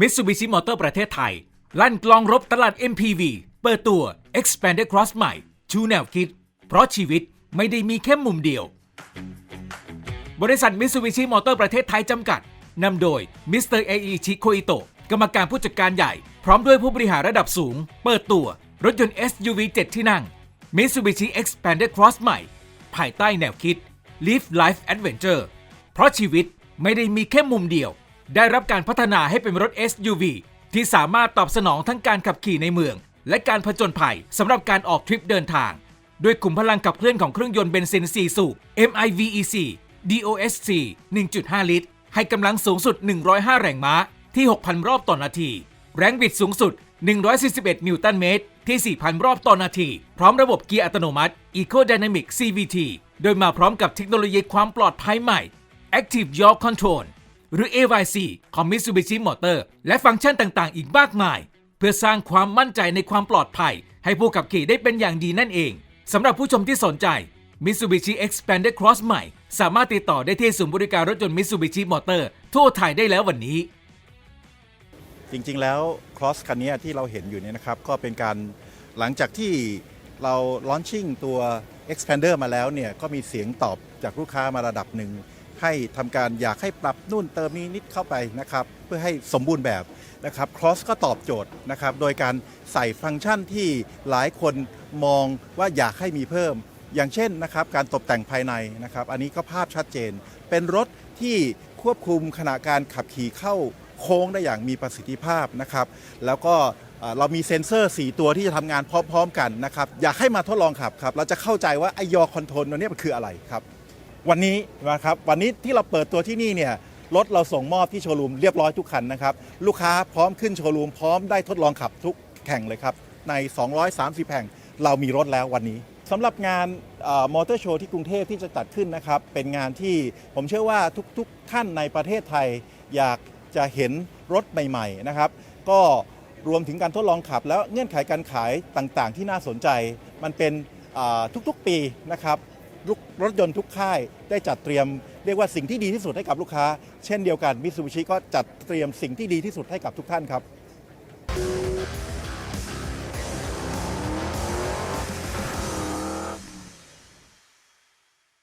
Mitsubishi Motor ประเทศไทย ลั่นกลองรบตลาด MPV เปิดตัว Expanded Cross ใหม่ ชูแนวคิด เพราะชีวิตไม่ได้มีแค่มุมเดียว บริษัท Mitsubishi Motor ประเทศไทยจำกัดนำโดยมิสเตอร์เออิชิโคอิโตะกรรมการผู้จัดการใหญ่ พร้อมด้วยผู้บริหารระดับสูง เปิดตัว รถยนต์ SUV 7 ที่นั่ง Mitsubishi Expanded Cross ใหม่ ภายใต้แนวคิด Live Life Adventure เพราะชีวิตไม่ได้มีแค่มุมเดียว ได้รับการพัฒนาให้เป็นรถ SUV ที่สามารถตอบสนองทั้งการขับขี่ในเมือง และการผจญภัยสำหรับการออกทริปเดินทาง ด้วยขุมพลังขับเคลื่อนของเครื่องยนต์เบนซิน 4 สูบ MIVEC DOSC 1.5 ลิตร ให้กำลังสูงสุด 105 แรงม้า ที่ 6,000 รอบต่อนาที แรงบิดสูงสุด 141 นิวตันเมตร ที่ 4,000 รอบต่อนาที พร้อมระบบเกียร์อัตโนมัติ Eco Dynamic CVT โดยมาพร้อมกับเทคโนโลยีความปลอดภัยใหม่ Active Yaw Control หรือ AYC ของ Mitsubishi Motor และฟังก์ชันต่างๆ อีกมากมาย เพื่อสร้างความมั่นใจในความปลอดภัย ให้ผู้ขับขี่ได้เป็นอย่างดีนั่นเองสำหรับผู้ชมที่สนใจ Mitsubishi Expanded Cross ใหม่ สามารถติดต่อได้ที่ศูนย์บริการรถยนต์ Mitsubishi Motor ทั่วไทยได้แล้ววันนี้ จริงๆ แล้ว Cross คันนี้ที่เราเห็นอยู่เนี่ยนะครับ ก็เป็นการหลังจากที่เราลอนชิ่งตัว Expander มาแล้วเนี่ย ก็มีเสียงตอบจากลูกค้ามาระดับหนึ่ง ให้ทำการอยากให้ปรับนู่นเติมนี้นิดเข้าไปนะครับ เพื่อให้สมบูรณ์แบบนะครับ Cross ก็ตอบโจทย์นะครับ โดยการใส่ฟังก์ชันที่หลายคนมองว่าอยากให้มีเพิ่ม อย่างเช่นนะครับ การตกแต่งภายในนะครับ อันนี้ก็ภาพชัดเจน เป็นรถที่ควบคุมขณะการขับขี่เข้าโค้งได้อย่างมีประสิทธิภาพนะครับ แล้วก็เรามีเซ็นเซอร์ 4 ตัวที่จะทำงานพร้อม ๆ กันนะครับ อยากให้มาทดลองขับครับ เราจะเข้าใจว่าไอยอคอนโทรลตัวนี้มันคืออะไรครับ วันนี้นะครับวันนี้ที่เราเปิดตัวที่นี่เนี่ยรถเราส่งมอบที่โชว์รูมเรียบร้อยทุกคันนะครับลูกค้าพร้อมขึ้นโชว์รูมพร้อมได้ทดลองขับทุกแข่งเลยครับใน 230 แห่งเรามีรถแล้ววันนี้สำหรับงานมอเตอร์โชว์ที่กรุงเทพที่จะจัดขึ้นนะครับเป็นงานที่ผมเชื่อว่าทุกๆท่านในประเทศไทย อยากจะเห็นรถใหม่ๆนะครับก็รวมถึงการทดลองขับ แล้วเงื่อนไขการขายต่างๆ ที่น่าสนใจ มันเป็นทุกๆปีนะครับ รถยนต์ทุกค่ายได้จัดเตรียมเรียกว่าสิ่งที่ดีที่สุดให้กับลูกค้า เช่นเดียวกันมิ t ูบิชิก็จัดเตรียมสิ่งที่ดีที่สุดให้กับทุกท่านครับ